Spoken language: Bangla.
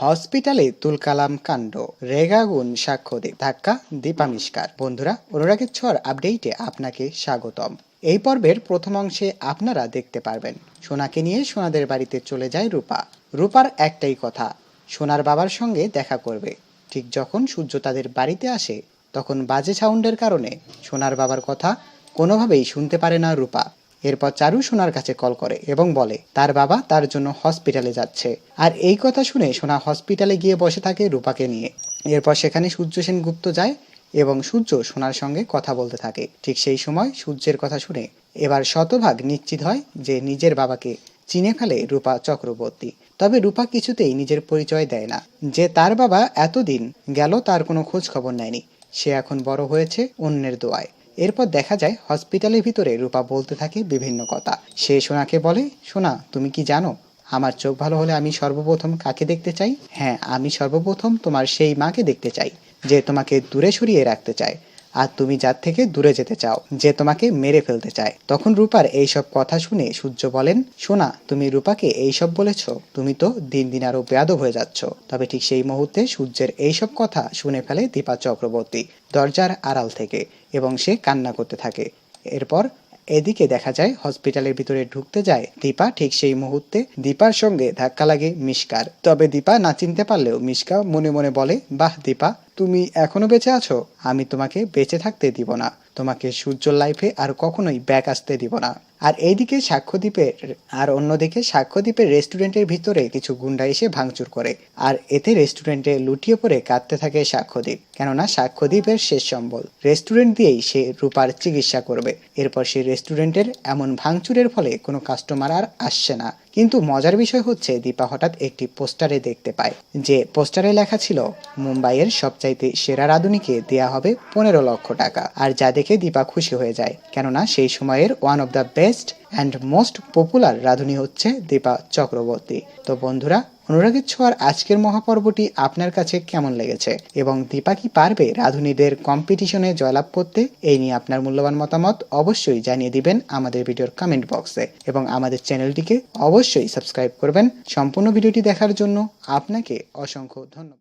হসপিটালে তুলকালাম কাণ্ড। রেগাগুন সাক্ষ্য দিক ধাক্কা, দীপামিষ্কার। বন্ধুরা, অনুরাগের ছড় আপডেটে আপনাকে স্বাগতম। এই পর্বের প্রথম অংশে আপনারা দেখতে পারবেন। সোনাকে নিয়ে সোনাদের বাড়িতে চলে যায় রূপা। রূপার একটাই কথা, সোনার বাবার সঙ্গে দেখা করবে। ঠিক যখন সূর্য তাদের বাড়িতে আসে, তখন বাজে সাউন্ডের কারণে সোনার বাবার কথা কোনোভাবেই শুনতে পারে না রূপা। এরপর চারু সোনার কাছে কল করে এবং বলে, তার বাবা তার জন্য হসপিটালে যাচ্ছে। আর এই কথা শুনে সোনা হসপিটালে গিয়ে বসে থাকে রূপাকে নিয়ে। এরপর সেখানে সূর্য সেনগুপ্ত যায় এবং সূর্য সোনার সঙ্গে কথা বলতে থাকে। ঠিক সেই সময় সূর্যের কথা শুনে এবার শতভাগ নিশ্চিত হয় যে নিজের বাবাকে চিনে ফেলে রূপা চক্রবর্তী। তবে রূপা কিছুতেই নিজের পরিচয় দেয় না। যে তার বাবা এতদিন গেল তার কোনো খোঁজ খবর নেয়নি। সে এখন বড় হয়েছে অন্যের দোয়ায়। এরপর দেখা যায় হসপিটালের ভিতরে রূপা বলতে থাকে বিভিন্ন কথা। সে সোনাকে বলে, সোনা, তুমি কি জানো? আমার চোখ ভালো হলে আমি সর্বপ্রথম কাকে দেখতে চাই? হ্যাঁ আমি সর্বপ্রথম তোমার সেই মাকে দেখতে চাই, যে তোমাকে দূরে সরিয়ে রাখতে চায়। আর তুমি যার থেকে দূরে যেতে চাও, যে তোমাকে মেরে ফেলতে চায়। তখন রূপার এইসব কথা শুনে সূর্য বলেন সোনা তুমি রূপাকে এইসব বলেছ? তুমি তো দিন দিন আরও বেয়াদব হয়ে যাচ্ছ। তবে ঠিক সেই মুহূর্তে সূর্যের এইসব কথা শুনে ফেলে দীপা চক্রবর্তী, দরজার আড়াল থেকে, এবং সে কান্না করতে থাকে। এরপর এদিকে দেখা যায়, হসপিটালের ভিতরে ঢুকতে যায় দীপা, ঠিক সেই মুহূর্তে দীপার সঙ্গে ধাক্কা লাগে মিশকার। তবে দীপা না চিনতে পারলেও মিশকা মনে মনে বলে, বাহ, দীপা তুমি এখনও বেঁচে আছো? আমি তোমাকে বেঁচে থাকতে দিব না। তোমাকে সূর্য লাইফে আর কখনোই ব্যাক আসতে দিব না। আর এইদিকে সাক্ষ্যদ্বীপের আর অন্যদিকে সাক্ষ্যদ্বীপের রেস্টুরেন্টের ভিতরে কিছু গুন্ডা এসে ভাঙচুর করে। আর এতে রেস্টুরেন্টে লুটিয়ে পড়ে কাঁদতে থাকে সাক্ষ্যদ্বীপ কেননা সাক্ষ্যদ্বীপের শেষ সম্বল। রেস্টুরেন্ট দিয়েই সে রূপার চিকিৎসা করবে। এরপর সে রেস্টুরেন্টের এমন ভাঙচুরের ফলে কোনো কাস্টমার আর আসছে না। কিন্তু মজার বিষয় হচ্ছে, দীপা হঠাৎ একটি পোস্টারে দেখতে পায়, যে পোস্টারে লেখা ছিল, মুম্বাইয়ের সবচাইতে সেরা রাঁধুনিকে দেয়া হবে পনেরো লক্ষ টাকা। আর যা দেখে দীপা খুশি হয়ে যায়, কেননা সেই সময়ের one of the best and most popular রাঁধুনি হচ্ছে দীপা চক্রবর্তী। তো বন্ধুরা অনুরাগের ছোঁয়ার আজকের মহাপর্বটি আপনার কাছে কেমন লেগেছে? এবং দীপা কি পারবে রাঁধুনিদের কম্পিটিশনে জয়লাভ করতে? এই নিয়ে আপনার মূল্যবান মতামত অবশ্যই জানিয়ে দিবেন আমাদের ভিডিওর কমেন্ট বক্সে এবং আমাদের চ্যানেলটিকে অবশ্যই সাবস্ক্রাইব করবেন। সম্পূর্ণ ভিডিওটি দেখার জন্য আপনাকে অসংখ্য ধন্যবাদ।